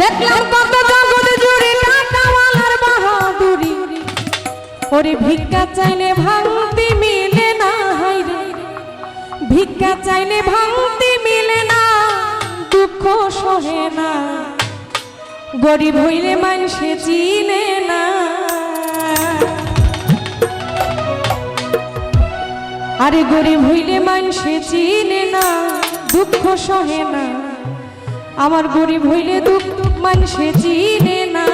দেখলাম কত জগৎ জুড়ে টাকাওয়ালার বাহাদুরি। ওরে ভিক্ষা চাইলে ভাঙতি মিলে না হাইরে ভিক্ষা চাইলে ভাঙতি মিলে না, দুঃখ সহে না। গরিব হইলে মানুষে চিনে না। আরে গরিব হইলে মানুষে চিনে না, দুঃখ সহে না। আমার গরিব হইলে দুঃখ মানুষে চিনে না।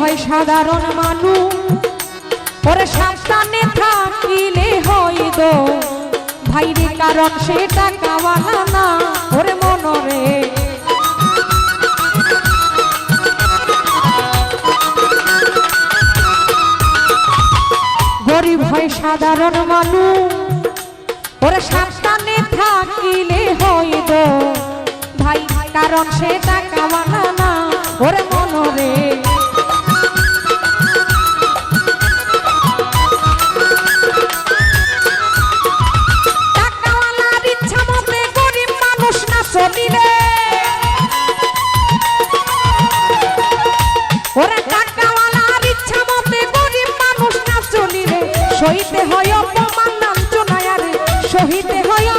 হয় সাধারণ মানুষ। ওরে সাবধানে থাকিলে হইদ ভাইরে কারণ সে টাকাওয়ালা না, ওরে মনরে গরিব হয় সাধারণ মানুষ। ওরে সাবধানে থাকিলে হইদ ভাই, কারণ সে টাকাওয়ালা না, ওরে মনরে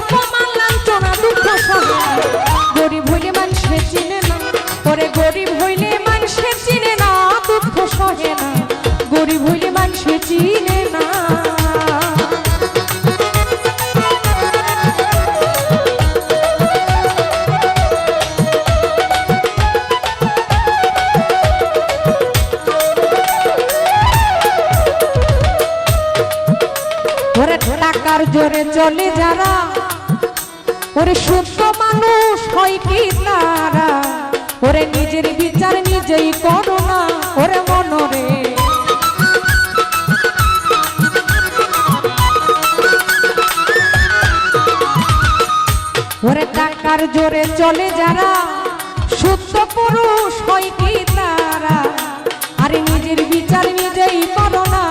অপমান লাঞ্ছনা দুঃখ সহে গরিব হইলে মানুষে চিনে না ওরে গরিব হইলে মানুষে চিনে না দুঃখ সহে চলে যারা ওরে শুদ্ধ মানুষ হয় কি তারা? ওরে নিজের বিচার নিজেই করো না, ওরে মনরে। ওরে টাকার জোরে চলে যারা, শুদ্ধ পুরুষ হয় কি তারা? আরে নিজের বিচার নিজেই করো না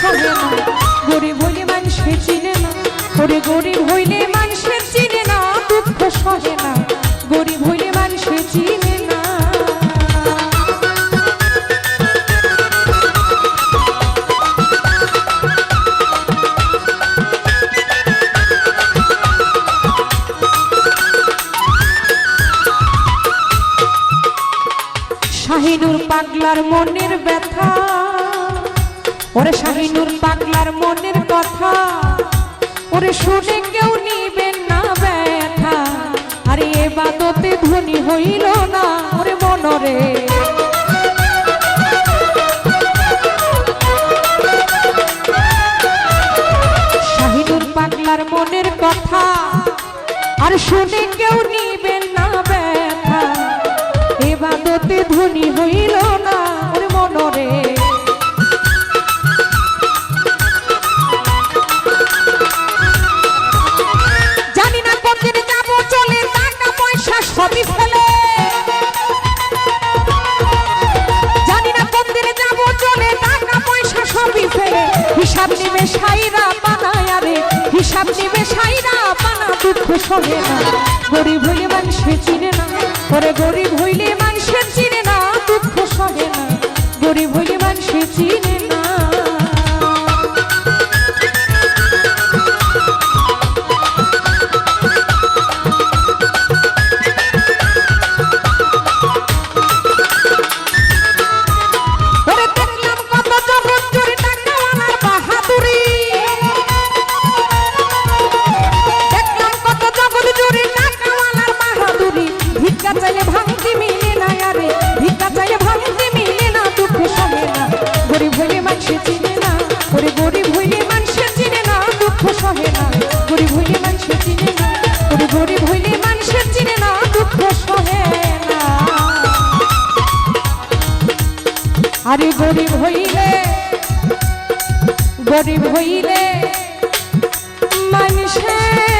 সহে না। গরিব হইলে মানুষে চিনে না। ওরে গরিব হইলে মানুষে চিনে না, দুঃখ সহে না। গরিব হইলে মানুষে চিনে পাগলার মনের ব্যথা। ওরে শাহিনুর পাগলার মনের কথা, ওরে শুনে কেউ নিবেন না ব্যথা। আরে এ বাদতে ধ্বনি হইল না, ওরে মনরে। শাহিনুর পাগলার মনের কথা, আর শুনে কেউ নিবেন না ব্যথা। এবাদতে ধনী হইল সহে না, গরিব হইলে মানুষে চিনে না, পরে গরিব হইলে মানুষের চিনে না, দুঃখ সহে না, গরিব হইলে মানুষে চিনে না। হইলে গরিব হইলে মানুষের